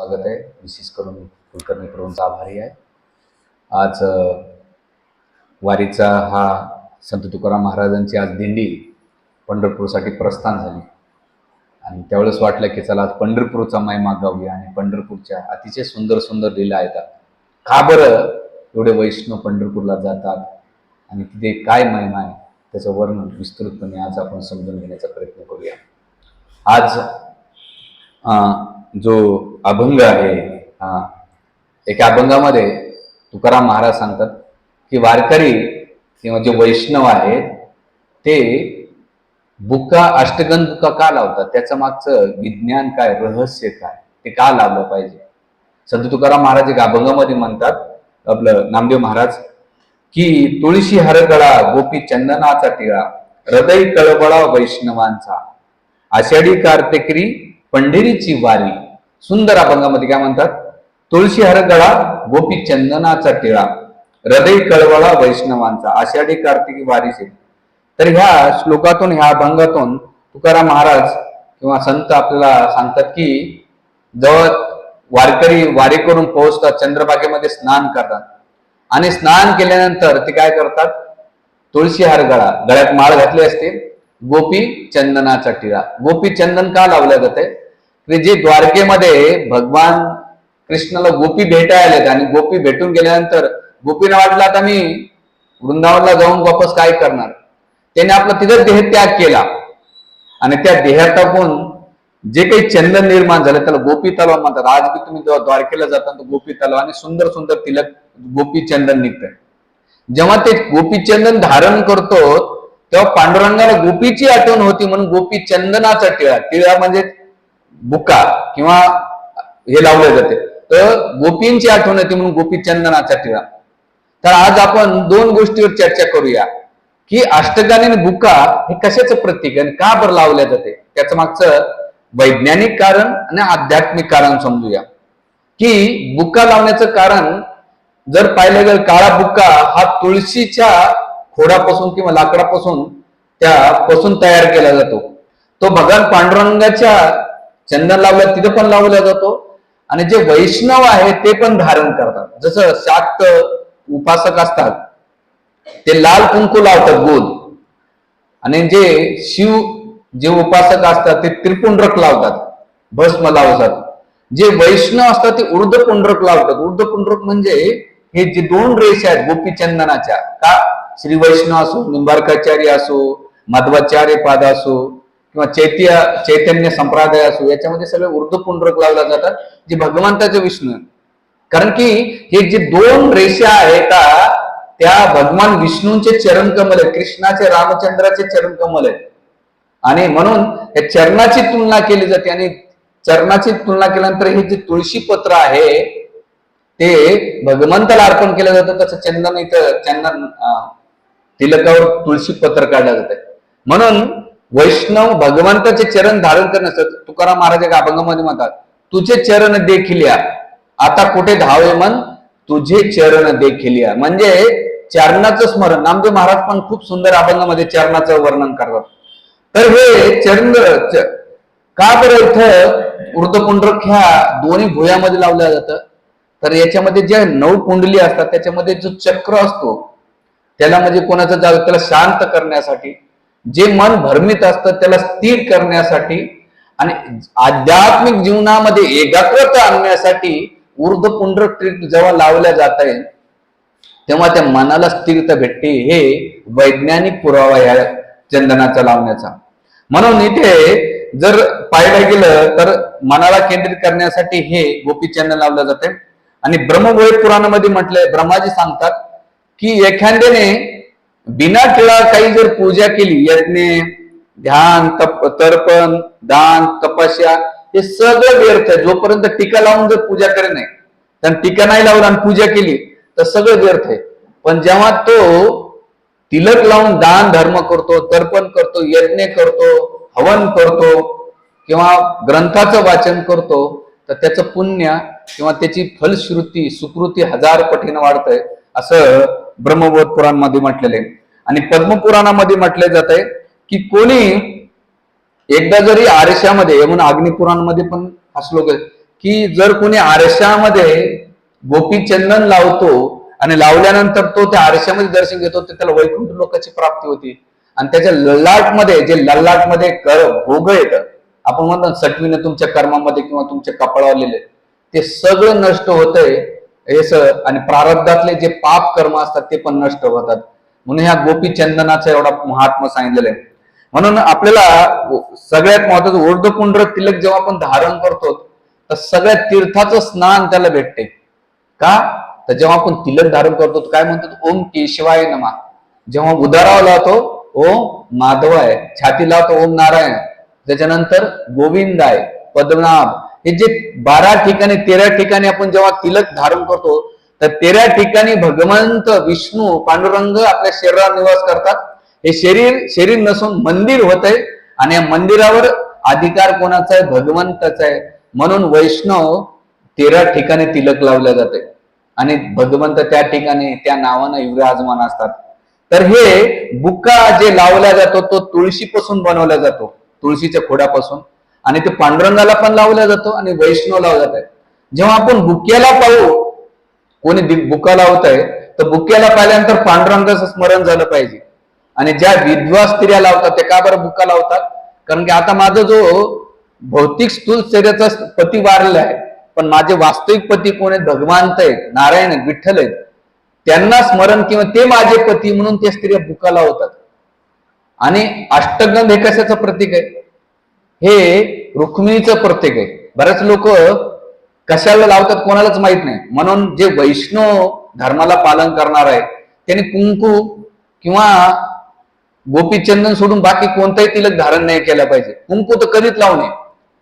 स्वागत आहे. विशेष करून कुलकर्णी प्रभूंचा आभारी आहे. आज वारीचा हा संत तुकाराम महाराजांची आज दिंडी पंढरपूरसाठी प्रस्थान झाली. आणि त्यावेळेस वाटलं की चला आज पंढरपूरचा महिमा गाऊया आणि पंढरपूरच्या अतिशय सुंदर सुंदर लीला येतात. का बरं एवढे वैष्णव पंढरपूरला जातात आणि तिथे काय महिमा आहे त्याचं वर्णन विस्तृतपणे आज आपण समजून घेण्याचा प्रयत्न करूया. आज जो अभंग आहे. हा. एका अभंगामध्ये तुकाराम महाराज सांगतात की वारकरी किंवा जे वैष्णव आहेत ते बुका अष्टगंध बुका का लावतात? त्याचं मागचं विज्ञान काय रहस्य काय? ते का लावलं पाहिजे? संत तुकाराम महाराज एक अभंगामध्ये म्हणतात आपलं नामदेव महाराज की तुळशी हरगळा गोपी चंदनाचा टिळा हृदय कळबळा वैष्णवांचा आषाढी कार्तिकरी पंढरीची वारी सुंदर अभंगामध्ये काय म्हणतात? तुळशी हरगळा गोपी चंदनाचा टिळा हृदय कळवळा वैष्णवांचा आषाढी कार्तिकी वारीचे तर ह्या श्लोकातून ह्या अभंगातून तुकाराम महाराज किंवा संत आपल्याला सांगतात की जवळ वारकरी वारी करून पोहोचतात चंद्रभागेमध्ये स्नान करतात. आणि स्नान केल्यानंतर ते काय करतात? तुळशी हार गळा गळ्यात माळ घातली असते गोपी चंदनाचा टिळा. गोपी चंदन का लावल्या जाते जे द्वारकेमध्ये भगवान कृष्णाला गोपी भेटायला आलेत आणि गोपी भेटून गेल्यानंतर गोपीनं वाटलं आता मी वृंदावनला जाऊन वापस काय करणार? त्याने आपला तिथं देह त्याग केला. आणि त्या देहात टाकून जे काही चंदन निर्माण झालं त्याला गोपी तलाव म्हणतात. आज बी तुम्ही जेव्हा द्वारकेला जाता तर गोपी तलाव आणि सुंदर सुंदर तिलक गोपी चंदन निघतंय. जेव्हा ते गोपी चंदन धारण करतो तेव्हा पांडुरंगाला गोपीची आठवण होती म्हणून गोपी चंदनाचा टिळा टिळा म्हणजे बुका किंवा हे लावले जाते. तर गोपींची आठवण येते म्हणून गोपी चंदनाचा टिळा. तर आज आपण दोन गोष्टीवर चर्चा करूया की अष्टगानी आणि बुका हे कशाचं प्रतीक आणि का बरं लावल्या जाते? त्याचं मागचं वैज्ञानिक कारण आणि आध्यात्मिक कारण समजूया. की बुक्का लावण्याचं कारण जर पाहिलं गेलं काळा बुक्का हा तुळशीच्या खोडापासून किंवा लाकडापासून त्या पासून तयार केला जातो. तो भगवान पांडुरंगाच्या चंदन लावलं तिथं पण लावला जातो. आणि जे वैष्णव आहे ते पण धारण करतात. जसं शाक्त उपासक असतात ते लाल कुंकू लावतात गोल. आणि जे शिव जे उपासक असतात ते त्रिपुंडरक लावतात भस्म लावतात. जे वैष्णव असतात ते उर्धपुंडरक लावतात. उर्धपुंडरक म्हणजे हे जे दोन रेष आहेत गोपी चंदनाच्या का? श्री वैष्णव असो निंबार्काचार्य असो माधवाचार्य पाद असो किंवा चैत्य चैतन्य संप्रदाय असो याच्यामध्ये सगळे उर्ध पुंडरक लावला जातात जे भगवंताचे विष्णू आहे. कारण की हे जे दोन रेषा आहेत त्या भगवान विष्णूंचे चरण कमल आहेत कृष्णाचे रामचंद्राचे चरण कमल आहेत आणि म्हणून या चरणाची तुलना केली जाते आणि चरणाची तुलना केल्यानंतर हे जे तुळशी पत्र आहे ते भगवंताला अर्पण केलं जातं तसं चंदन इथं चंदन तिलकावर तुळशी पत्र काढलं जात म्हणून वैष्णव भगवंताचे चरण धारण करण्यासाठी तुकाराम महाराज एका अभंगामध्ये म्हणतात तुझे चरण देखील या. आता कुठे धावे मन? तुझे चरण देखील या. म्हणजे चरणाचं स्मरण. नामदेव महाराज पण खूप सुंदर अभंगामध्ये चरणाचं वर्णन करतात. तर हे चरण च- का बरं इथं वृद्धपुंडरक ह्या दोन्ही भुयामध्ये लावलं जातं? तर याच्यामध्ये ज्या नऊ कुंडली असतात त्याच्यामध्ये जो चक्र असतो त्याला म्हणजे कोणाचं जाग त्याला शांत करण्यासाठी. जे मन भ्रमित असतं त्याला स्थिर करण्यासाठी आणि आध्यात्मिक जीवनामध्ये एकाग्रता आणण्यासाठी ऊर्ध्वपुंडरक ट्रिक जेव्हा लावल्या जात आहे तेव्हा त्या मनाला स्थिरता भेटते. हे वैज्ञानिक पुरावा या चंदनाचा लावण्याचा. म्हणून इथे जर पाहायला गेलं तर मनाला केंद्रित करण्यासाठी हे गोपीचंदन लावलं जाते. आणि ब्रह्मभोय पुराणामध्ये म्हटलंय ब्रह्माजी सांगतात की एखाद्याने बिना टिळा काही जर पूजा केली यज्ञ ध्यान तप तर्पण दान तपस्या हे सगळं व्यर्थ आहे. जोपर्यंत टीका लावून जर पूजा करे नाही तर टीका नाही लावून आणि पूजा केली तर सगळं व्यर्थ आहे. पण जेव्हा तो तिलक लावून दान धर्म करतो तर्पण करतो यज्ञ करतो हवन करतो किंवा ग्रंथाचं वाचन करतो तर त्याचं पुण्य किंवा त्याची फलश्रुती सुकृती हजार पटीनं वाढतंय. असं ब्रह्मबोध पुराणमध्ये म्हटलेलं आहे. आणि पद्मपुराणामध्ये म्हटले जात आहे की कोणी एकदा जरी आरशामध्ये म्हणून अग्निपुराणमध्ये पण हा श्लोक की जर कोणी आरशामध्ये गोपी चंदन लावतो आणि लावल्यानंतर तो त्या आरशामध्ये दर्शन घेतो तर त्याला वैकुंठ लोकांची प्राप्ती होती. आणि त्याच्या ललाटमध्ये जे ललाटमध्ये कर भोग येतं आपण म्हणतो सटवीनं तुमच्या कर्मामध्ये किंवा तुमच्या कपाळावर लिहिले ते सगळं नष्ट होतंय. हे आणि प्रारब्धातले जे पाप कर्म असतात ते पण नष्ट होतात. म्हणून ह्या गोपी चंदनाचा एवढा महात्मा सांगितलेलं आहे. म्हणून आपल्याला सगळ्यात महत्वाचं ऊर्ध्वपुंड्र तिलक जेव्हा आपण धारण करतो तर सगळ्या तीर्थाचं स्नान त्याला भेटते. का? तर जेव्हा आपण तिलक धारण करतो काय म्हणतो ओम केशवाय नमा. जेव्हा उदाराव लावतो ओम माधव आहे छाती लावतो ओम नारायण. त्याच्यानंतर गोविंद आहे पद्मनाभ. हे जे बारा ठिकाणी तेरा ठिकाणी आपण जेव्हा तिलक धारण करतो तर तेरा ठिकाणी भगवंत विष्णू पांडुरंग आपल्या शरीरावर निवास करतात. हे शरीर शरीर नसून मंदिर होत आहे आणि या मंदिरावर अधिकार कोणाचा आहे? भगवंताचा आहे. म्हणून वैष्णव तेरा ठिकाणी तिलक लावल्या जाते. आणि भगवंत त्या ठिकाणी त्या नावानं युवराजमान असतात. तर हे बुक्का जे लावला जातो तो तुळशीपासून बनवला जातो. तुळशीच्या खोडापासून. आणि ते पांडुरंगाला पण लावला जातो आणि वैष्णव लावला जात आहे जेव्हा आपण बुक्याला पाहू कोणी बुका लावत आहे तर बुक्याला पाहिल्यानंतर पांडुरंगाचं स्मरण झालं पाहिजे. आणि ज्या विधवा स्त्रिया लावतात ते का बरं बुका लावतात? कारण की आता माझा जो भौतिक स्थूल शरीराचा पती वारलेला आहे पण माझे वास्तविक पती कोण आहेत? भगवानत आहेत नारायण आहेत विठ्ठल आहेत. त्यांना स्मरण किंवा ते माझे पती म्हणून त्या स्त्रिया बुका लावतात. आणि अष्टगंध हे कशाचं प्रतीक आहे? हे रुक्मिणीचं प्रत्येक आहे. बरेच लोक कशाला लावतात कोणालाच माहीत नाही. म्हणून जे वैष्णव धर्माला पालन करणार आहे त्यांनी कुंकू किंवा गोपीचंदन सोडून बाकी कोणताही तिलक धारण नाही केलं पाहिजे. कुंकू तर कधीच लावू नये.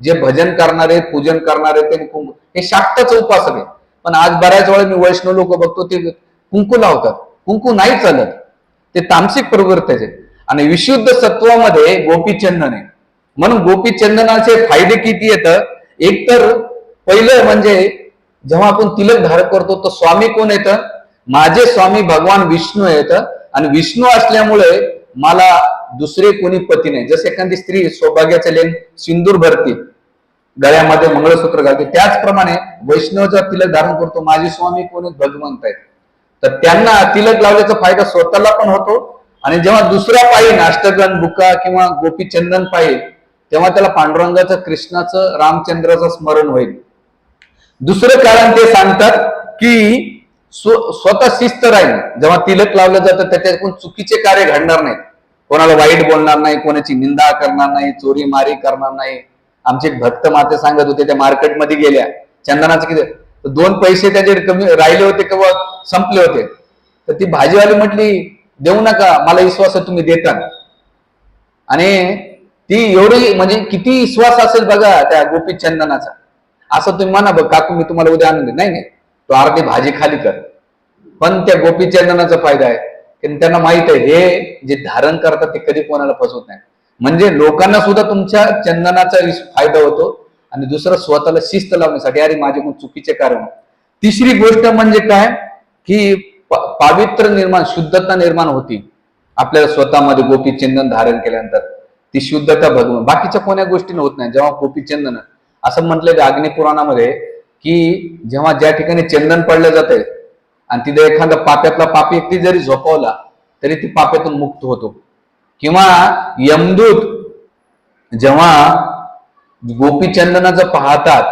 जे भजन करणारे पूजन करणारे त्यांनी कुंकू हे शाक्ताचं उपासक आहे. पण आज बऱ्याच वेळा मी वैष्णव लोक बघतो ते कुंकू लावतात. कुंकू नाही चालत. ते तामसिक प्रवृत्तीचे. आणि विशुद्ध सत्वामध्ये गोपीचंदन आहे. म्हणून गोपीचंदनाचे फायदे किती येत एक तर पहिलं म्हणजे जेव्हा आपण तिलक धारण करतो तर स्वामी कोण येत माझे स्वामी भगवान विष्णू येत आणि विष्णू असल्यामुळे मला दुसरे कोणी पती नाही. जसे एखादी स्त्री सौभाग्याचे लेन सिंदूर भरती गळ्यामध्ये मंगळसूत्र घालते त्याचप्रमाणे वैष्णवचा तिलक धारण करतो माझे स्वामी कोण भगवंत आहेत. तर त्यांना तिलक लावल्याचा फायदा स्वतःला पण होतो. आणि जेव्हा दुसरा पायी नाष्टगण बुका किंवा गोपीचंदन पायी तेव्हा त्याला पांडुरंगाचं कृष्णाचं रामचंद्राचं स्मरण होईल. दुसरं कारण ते सांगतात की स्वतः शिस्त राहील. जेव्हा तिलक लावलं जातं त्याच्यातून चुकीचे कार्य घडणार नाहीत. कोणाला वाईट बोलणार नाही कोणाची निंदा करणार नाही चोरी मारी करणार नाही. आमचे एक भक्त माते सांगत होते त्या मार्केटमध्ये गेल्या. चंदनाचं किती? दोन पैसे त्याचे कमी राहिले होते किंवा संपले होते. तर ती भाजीवाली म्हटली देऊ नका मला विश्वास आहे तुम्ही देता आणि ती एवढी म्हणजे किती विश्वास असेल बघा त्या गोपी चंदनाचा. असं तुम्ही म्हणा बघ काकू मी तुम्हाला उद्या आणून देईन. नाही नाही. तो अर्धी भाजी खाली कर. पण त्या गोपी चंदनाचा फायदा आहे. की त्यांना माहीत आहे हे जे धारण करतात ते कधी कोणाला फसवत नाही म्हणजे लोकांना सुद्धा तुमच्या चंदनाचा फायदा होतो आणि दुसरं स्वतःला शिस्त लावण्यासाठी. अरे माझ्याकडून चुकीचे कारण. तिसरी गोष्ट म्हणजे काय? की पावित्र्य निर्माण शुद्धता निर्माण होती. आपल्याला स्वतःमध्ये गोपी चंदन धारण केल्यानंतर. ती शुद्धता भगवान बाकीच्या कोण्या गोष्टी होत नाही. जेव्हा गोपी चंदन असं म्हटलं अग्निपुराणामध्ये की जेव्हा ज्या ठिकाणी चंदन पडलं जाते आणि तिथे एखादा पाप्यातला पापी व्यक्ती जरी झोपवला तरी ती पाप्यातून मुक्त होतो. किंवा यमदूत जेव्हा गोपीचंदनाचं पाहतात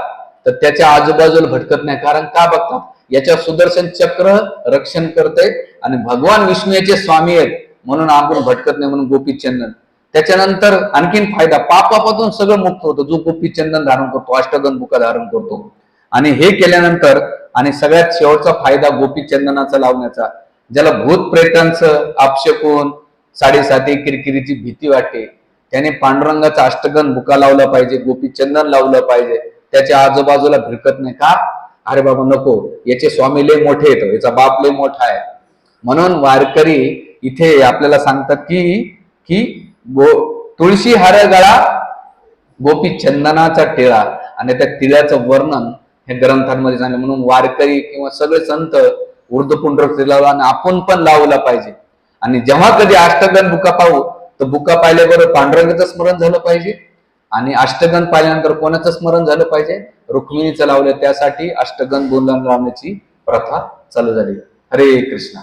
तर त्याच्या आजूबाजूला भटकत नाही. कारण का बघतात? याच्या सुदर्शन चक्र रक्षण करते आणि भगवान विष्णू याचे स्वामी आहेत म्हणून आपण भटकत नाही म्हणून गोपीचंदन त्याच्यानंतर आणखीन फायदा पापापासून सगळं मुक्त होतं. जो गोपीचंदन धारण करतो अष्टगन बुका धारण करतो. आणि हे केल्यानंतर आणि सगळ्यात शेवटचा फायदा गोपीचंदनाचा लावण्याचा ज्याला भूत प्रेतांचं आपशकून साडेसाती किरकिरीची भीती वाटते. त्याने पांडुरंगाचा अष्टगन बुका लावला पाहिजे गोपीचंदन लावलं पाहिजे. त्याच्या आजूबाजूला भिरकत नाही. का? अरे बाबा नको. याचे स्वामी लय मोठे येतो याचा बाप लय मोठा आहे. म्हणून वारकरी इथे आपल्याला सांगतात की की गो तुळशी हार गळा गोपी चंदनाचा टिळा. आणि त्या टिळ्याचं वर्णन हे ग्रंथांमध्ये झालं. म्हणून वारकरी किंवा सगळे संत उर्दपुंड लावला आणि आपण पण लावला पाहिजे. आणि जेव्हा कधी अष्टगण बुका पाहू तर बुका पाहिल्याबरोबर पांडुरंगाचं स्मरण झालं पाहिजे. आणि अष्टगण पाहिल्यानंतर कोणाचं स्मरण झालं पाहिजे? रुक्मिणीचं लावलं. त्यासाठी अष्टगन बोलून लावण्याची प्रथा चालू झाली. हरे कृष्णा.